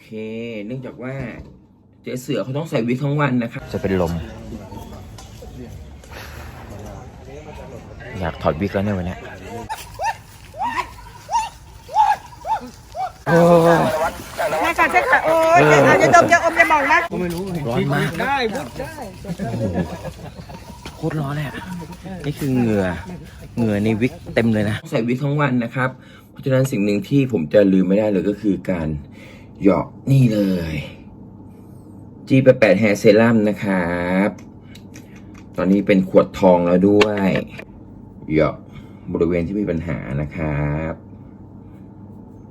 เค เนื่องจากว่าเจ๊เสือเขาต้องใส่วิกทั้งวันนะครับ จะเป็นลม อยากถอดวิกแล้วเนี่ยวันเนี้ยโอ้ยมาค่ะใช่ค่ะโอ้ยอย่าอย่าดมอย่าอมอย่ามองนะร้อนมากได้พูดได้โคตรร้อนเลยอะนี่คือเหงื่อเหงื่อในวิกเต็มเลยนะ ใส่วิกทั้งวันนะครับ เพราะฉะนั้นสิ่งหนึ่งที่ผมจะลืมไม่ได้เลยก็คือการเหยาะนี่เลย G88 Hair Serum นะครับ ตอนนี้เป็นขวดทองแล้วด้วยหยาะบริเวณที่มีปัญหานะครับ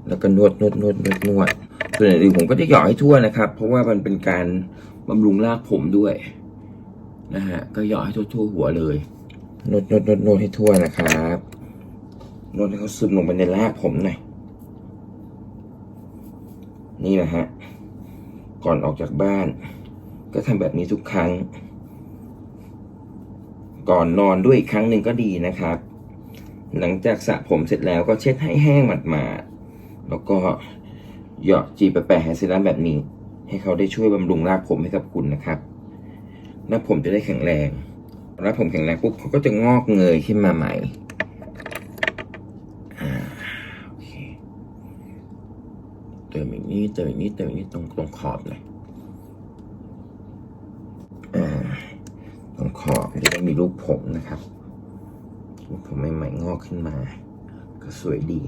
แล้วก็นวดนวดนวดนวดนวดส่วนอื่นผมก็จะหยาะให้ทั่วนะครับ เพราะว่ามันเป็นการบำรุงรากผมด้วยนะฮะ ก็หยาะให้ทั่วๆหัวเลยนวดนวดนวดนวดให้ทั่วนะครับนวดให้เขาซึมลงไปในรากผมหน่อย นี่นะฮะ ก่อนออกจากบ้าน ก็ทำแบบนี้ทุกครั้ง ก่อนนอนด้วยอีกครั้งหนึ่งก็ดีนะครับ หลังจากสระผมเสร็จแล้วก็เช็ดให้แห้งหมาดๆแล้วก็เหยาะจีไปแปะแฮร์เซรั่มแบบนี้ ให้เขาได้ช่วยบำรุงรากผมให้กับคุณนะครับหน้าผมจะได้แข็งแรง แล้วผมแข็งแรงปุ๊บเขาก็จะงอกเงยขึ้นมาใหม่อ่าโอเค เติมอีกนิดเติมอีกนิดเติมอีกนิดตรงตรงขอบหน่อยอ่าตรงขอบจะได้มีรูปผมนะครับรูปผมใหม่ๆงอกขึ้นมา ก็สวยดี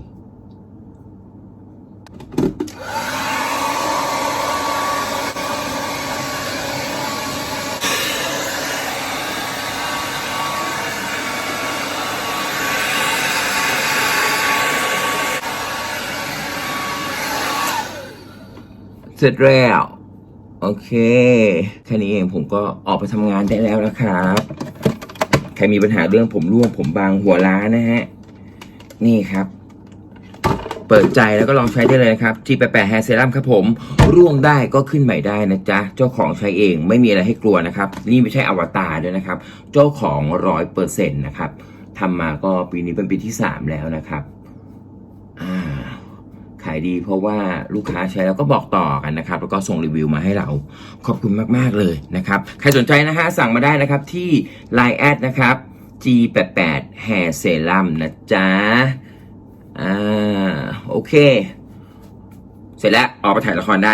เสร็จแล้ว โอเคแค่นี้เองผมก็ออกไปทำงานได้แล้วนะครับ ใครมีปัญหาเรื่องผมร่วงผมบางหัวล้านนะฮะ นี่ครับ เปิดใจแล้วก็ลองใช้ได้เลยนะครับ G88 Hair Serum ครับผม ร่วงได้ก็ขึ้นใหม่ได้นะจ๊ะ เจ้าของใช้เองไม่มีอะไรให้กลัวนะครับ นี่ไม่ใช่อวตารด้วยนะครับ เจ้าของร้อยเปอร์เซ็นต์นะครับทำมาก็ปีนี้เป็นปีที่สามแล้วนะครับายดี เพราะว่าลูกค้าใช้แล้วก็บอกต่อกันนะครับ แล้วก็ส่งรีวิวมาให้เราขอบคุณมาก ๆ เลยนะครับ ใครสนใจนะฮะสั่งมาได้นะครับที่ Line แอดนะครับ G88 Hair Serum นะจ๊ะ อ่า โอเค เสร็จแล้วออกไปถ่ายละครได้